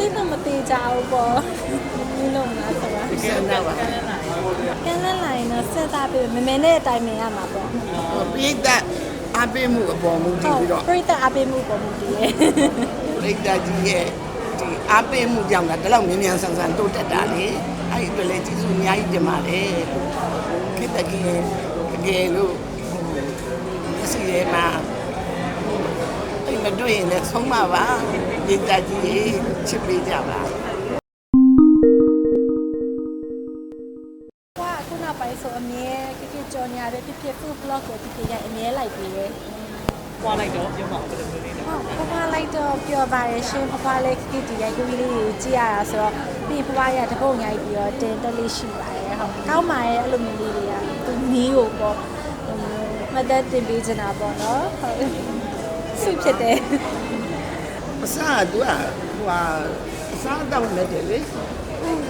သိတော့မသေးကြဘူးပေါ့ဒီလိုမလားဆိုတာဆန္ဒပါကန်းလန်းလာရင်တော့ဆက်သားပြီးမမေနဲ့အတိုင်းမြင်ရမှာပေါ့ပြိတ္တအပေးမှုအပေါ်မူတည်ဟုတ်ပြီးတော့ပြိတ္တအပေးမှုပုံမှုတည်ရဲ့ပြိတ္တကြီးရဲ့ဒီအပေးမှုကြောင့်ဒါတော့မြင်မြန်ဆန်ဆန်တိုးတက်တာလေအဲ့ဒီအတွက်လည်းကျေးဇူးအများကြီးတင်ပါတယ်ခေတ္တကြီးရဲ့တကယ်လို့အစီရဲမှာအဲ့ မတွေ့ရင်လည်းဆုံးမပါပြိတ္တကြီးရဲ့ချစ်ပေးကြပါကခုနောက်ပိုင်းဆိုအမြဲကကကြော်ညာပဲဖြစ်ဖြစ် food blog ကိုဖြစ်ဖြစ်ရအမြဲလိုက်ပြီးရဲ့ပွားလိုက်တော့ပြောမှာဘယ်လိုမျိုးလေးလဲဟုတ်ဖဖလိုက်တော့ပျော်ပါရဲ့ရှင်ဖဖလေးကကဒီရိုက်ကူးလေးကိုကြည့်ရတာဆိုတော့ပြီးဖဖရတပုတ်ရိုက်ပြီးတော့တင်တက်လေးရှိပါတယ်ဟုတ်ကောင်းပါရဲ့အဲ့လိုမျိုးလေးတွေကသူနီးကိုပေါ့ဟိုမတ်တက်တင်ပေးချင်တာပေါ့နော်ဟုတ် ဆွဖြစ်တယ်အစားကသူကဟိုဟာအစားတောင်းနေတယ်လေ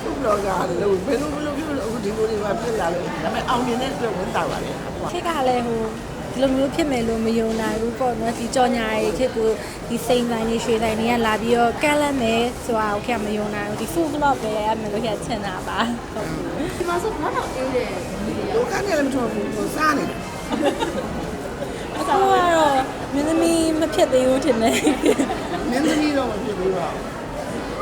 သူ့ဘလော့ကလို့ဘယ်လိုဘယ်လိုဖြစ်လို့အခုဒီလိုတွေမှာဖြစ်လာလို့ဒါပေမဲ့အောင်မြင်တဲ့အတွက်ဝင်တာပါလေအကွာခေတ်ကလည်းဟိုဒီလိုမျိုးဖြစ်မယ်လို့မယုံနိုင်ဘူးပေါ့နော်ဒီကြော်ညာရေးခေတ်ကိုဒီစိန်တိုင်းလေးရွှေတိုင်းတွေကလာပြီးတော့ကန့်လန့်မယ်ဆိုတာကိုခေတ်ကမယုံနိုင်ဘူးဒီ food blog ပဲရမယ်လို့ခေတ်ချင်တာပါဟုတ်ဒီမှာဆိုဘာတော့အေးတယ်ဒုက္ခနဲ့လည်းမထောက်ဘူးဟိုစားနေတယ် အခုကတော့ မင်းသမီးမဖြစ်သေးဘူးထင်တယ်မင်းသမီးတော့မဖြစ်ဘူးတော့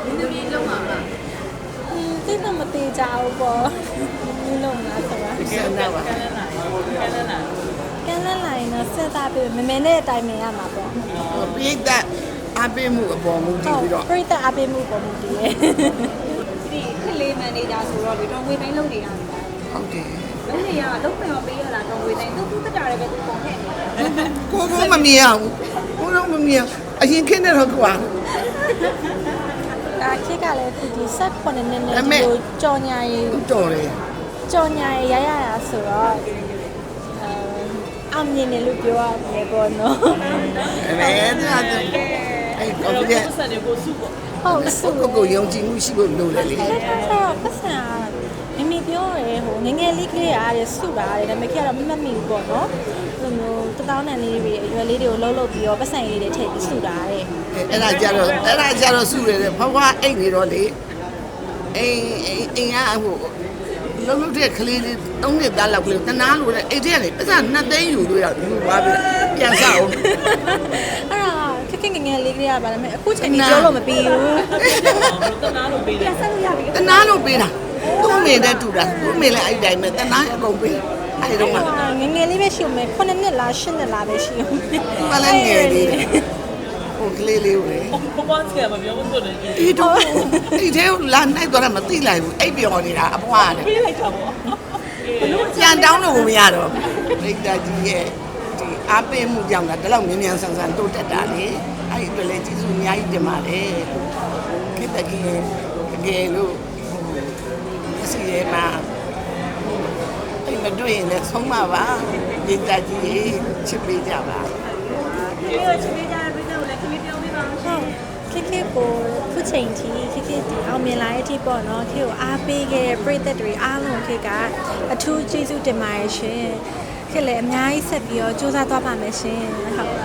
ဒီလိုမျိုးလုံးမှာပါ။သိတော့မသေးကြဘူးပေါ့။ဒီလိုမလားဆိုတာဆန္ဒပါကန်းလန်းလာကန်းလန်းလာ။ကန်းလန်းလာရင်တော့ဆက်သားပြီးမမေနဲ့အတိုင်းမြင်ရမှာပေါ့ပြိတ္တအပေးမှုအပေါ်မူ။တည်ပြီးတော့ပြိတ္တအပေးမှုပုံမှုတည်ရဲ့ဒီခလေးမန်နေဂျာဆိုတော့လေတော့ဝေတိုင်းလုပ်နေတာလေဟုတ်တယ် လုံးနေရလုံးပင်မပေးရတာတော့ဝေတိုင်းသူသူတက်တာလည်းပဲသူပုံခဲ့နေတာကိုကိုမမြင်အောင်ကိုတော့မမြင်အရင်ခင်းနေတော့ကွာ။ဒါခေတ်ကလည်းဒီဒီဆက်ခုနှစ်နှစ်နဲ့ဒီလိုကြော်ညာရေးတော်တယ်ကြော်ညာရေးရရတာဆိုတော့အဲအောင်မြင်တယ်လို့ပြောရတယ်ပေါ့နော်အဲ့ဒါအဲ့ကောင်းရဲ့ပတ်စံတွေကိုစုပေါ့။ဟုတ်ကိုဆိုကိုကိုယုံကြည်မှုရှိဖို့လိုတယ်လေအဲ့ဒါတော့ပတ်စံမမီပြောရဲဟို ငယ်ငယ်လေးကလေးအားရစုတာတယ်ဒါပေမဲ့ခေတ်ကတော့မမှတ်မိဘူးပေါ့နော်။လိုမျိုးတသောင်းတန်လေးတွေအရွယ်လေးတွေကိုလှုပ်လှုပ်ပြီးတော့ပတ်စံလေးတွေထည့်ပြီးစုတာတဲ့အဲ့ဒါကြတော့အဲ့ဒါကြတော့စုရတယ်ဖွားဖွားအိတ်နေတော့လေအိမ်အိမ်ကဟိုလုံးလုံးတဲ့ကလေးလေးသုံးနှစ်သားလောက်ကလေးတနာလို့တဲ့အိတ်ထဲကနေပတ်စံနှစ်သိန်းယူလို့ရယူသွားပြီပြန်စားအောင်အဲ့ဒါခက်ခက်ငယ်ငယ်လေးကလေးကပါဒါပေမဲ့အခုချိန်ကြီးပြောလို့မပြီးဘူးတနာလို့ပေးတယ်ဆက်လို့ရပြီတနာလို့ပေးတာ သူ့မိတဲ့တူတာသူ့မိလည်းအဲ့တိုင်းပဲတနာအကုန်ပေးအဲ့ဒီတော့မှငယ်ငယ်လေးပဲရှိဦးမယ်9နှစ်လား10နှစ်လားပဲရှိဦးမယ်မလည်းငယ်သေးတယ်ဟိုကလေးလေးကိုလေဘဘစကမပြောဘူးဆိုတယ်ဒီတော့ဒီထဲလာနိုင်တော့မသိလိုက်ဘူးအိပ်ပြော်နေတာအပွားတယ်ပေးလိုက်တာပေါ့ပြန်တောင်းလို့ကိုမရတော့ဘူးလိတ်တာကြီးရဲ့ဒီအပေးမှုကြောင့်ဒါတော့မြင်မြန်ဆန်ဆန်တိုးတက်တာလေအဲ့ဒီအတွက်လည်းကျေးဇူးအများကြီးတင်ပါတယ်ခေတ္တကြီးရဲ့တကယ်လို့အ စီရဲမှာအဲ့မတွေ့ရင်လည်းဆုံးမပါလိတ်တာကြီးရဲ့ချစ်ပေးကြပါဒီလိုချပေးကြတဲ့ပြည်သူလည်းခမီးပြောပြပါဦးရှင်ခက်ခက်ကိုခုချိန်ထိခက်ခက်ဒီအောင်မြင်လာတဲ့အထိပေါ့နော်ခေကိုအားပေးခဲ့တဲ့ပရိသတ်တွေအားလုံးခေကအထူးကျေးဇူးတင်ပါတယ်ရှင်ခေလည်းအများကြီးဆက်ပြီးတော့စူးစမ်းသွားပါမယ်ရှင်ဟုတ်